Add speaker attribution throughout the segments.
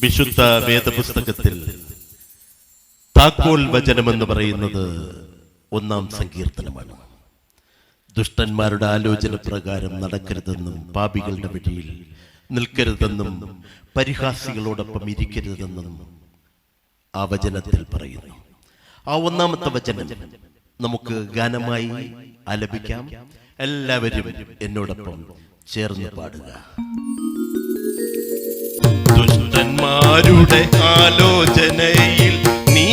Speaker 1: വിശുദ്ധ വേദപുസ്തകത്തിൽ താക്കോൽ വചനമെന്ന് പറയുന്നത് ഒന്നാം സങ്കീർത്തനമാണ്. ദുഷ്ടന്മാരുടെ ആലോചന പ്രകാരം നടക്കരുതെന്നും പാപികളുടെ വഴിയിൽ നിൽക്കരുതെന്നും പരിഹാസികളോടൊപ്പം ഇരിക്കരുതെന്നും ആ വചനത്തിൽ പറയുന്നു. ആ ഒന്നാമത്തെ വചനം നമുക്ക് ഗാനമായി ആലപിക്കാം. എല്ലാവരും എന്നോടൊപ്പം ചേർന്ന് പാടുക. ദുഷ്ടന്മാരുടെ ആലോചനയിൽ നീ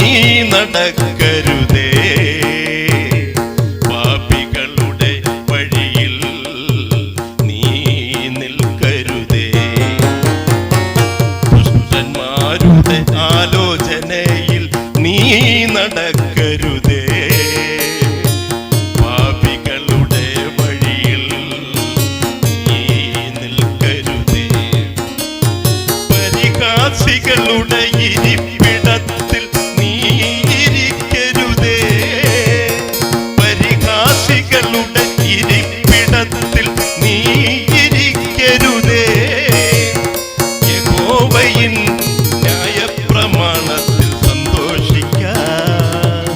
Speaker 1: നടക്കരുതേ. പരിഹാസികളുടെ ഇരിപ്പിടത്തിൽ നീ ഇരിക്കരുതേ പരിഹാസികളുടെ ഇരിപ്പിടത്തിൽ നീ ഇരിക്കരുതേ യഹോവയിൻ ന്യായപ്രമാണത്തിൽ സന്തോഷിക്കാം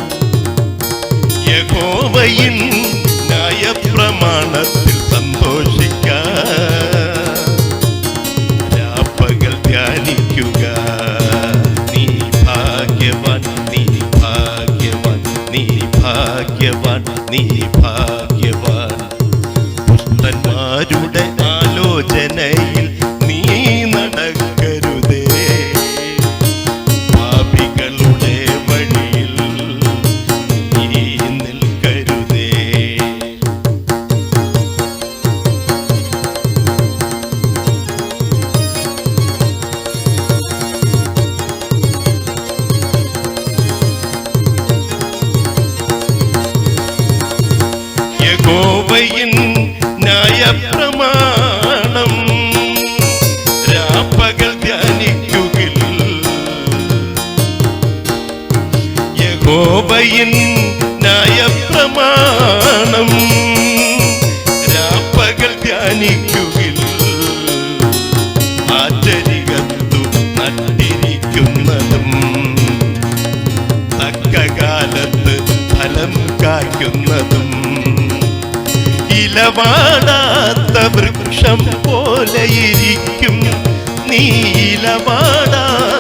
Speaker 1: യഹോവയിൻ ഭാഗ്യവാൻ നീ ഭാഗ്യവാൻ രാപ്പകൽ ധ്യാനിക്കുകിൽ. യഹോബയിൻ നയപ്രമാണം രാപ്പകൽ ധ്യാനിക്കുകിൽ. ആചരികത്തു നട്ടിരിക്കുന്നതും തക്ക കാലത്ത് ഫലം കായ്ക്കുന്നതും ഇലവാടാത്ത വൃക്ഷം പോലെ ഇരിക്കും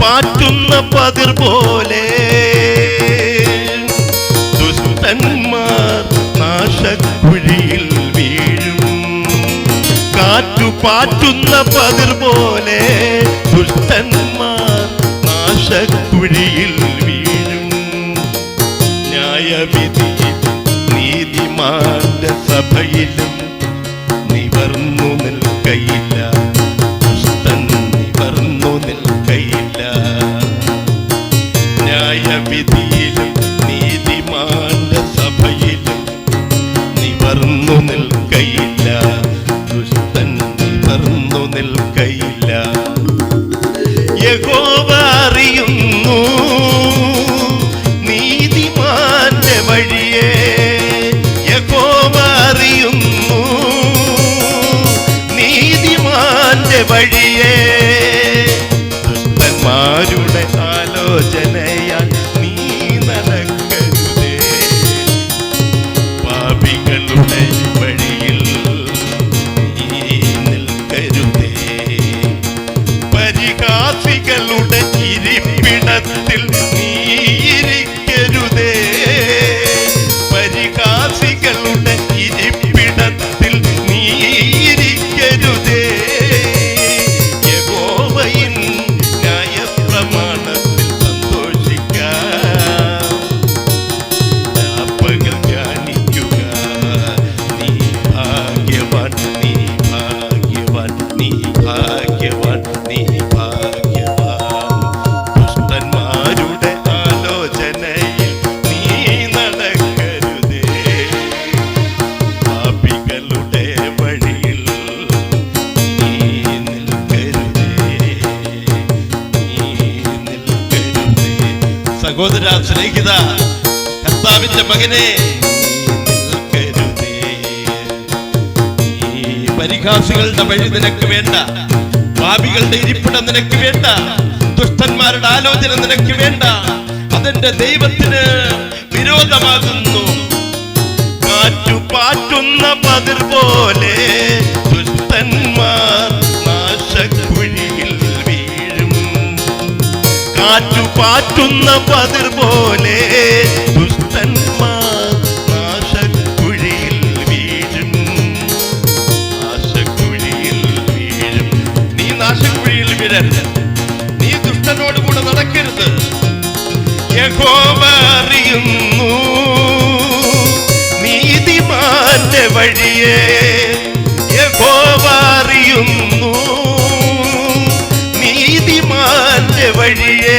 Speaker 1: പാറ്റുന്ന പതിർ പോലെ. ദുഷ്ടന്മാർ നാശക്കുഴിയിൽ വീഴും. കാറ്റു പാറ്റുന്ന പതിർ പോലെ ദുഷ്ടന്മാർ നാശക്കുഴിയിൽ വീഴും. ന്യായവിധി നീതിമാന്റെ സഭയിലും നിൽക്കയില്ല യഹോവ അറിയുന്നു നീതിമാന്റെ വഴിയെ. യഹോവ അറിയുന്നു നീതിമാന്റെ വഴിയെ. ദുഷ്ടന്മാരുടെ ആലോചനയാൽ സഹോദര സ്നേഹിത കർത്താവിന്റെ മകനെ പരിഹാസികളുടെ വഴി നിനക്ക് വേണ്ട പാപികളുടെ ഇരിപ്പിടം നിനക്ക് വേണ്ട ദുഷ്ടന്മാരുടെ ആലോചന നിനക്ക് വേണ്ട. അതെന്റെ ദൈവത്തിന് വിരോധമാകുന്നു. കാറ്റു പാറ്റുന്ന പതിർ പോലെ പാറ്റുന്ന പതിർ പോലെ നീ നീ ദുഷ്ടനോട് കൂടെ നടക്കരുത്. യഹോവ അറിയുന്നു. നീതിമാന്റെ വഴിയെ வழியே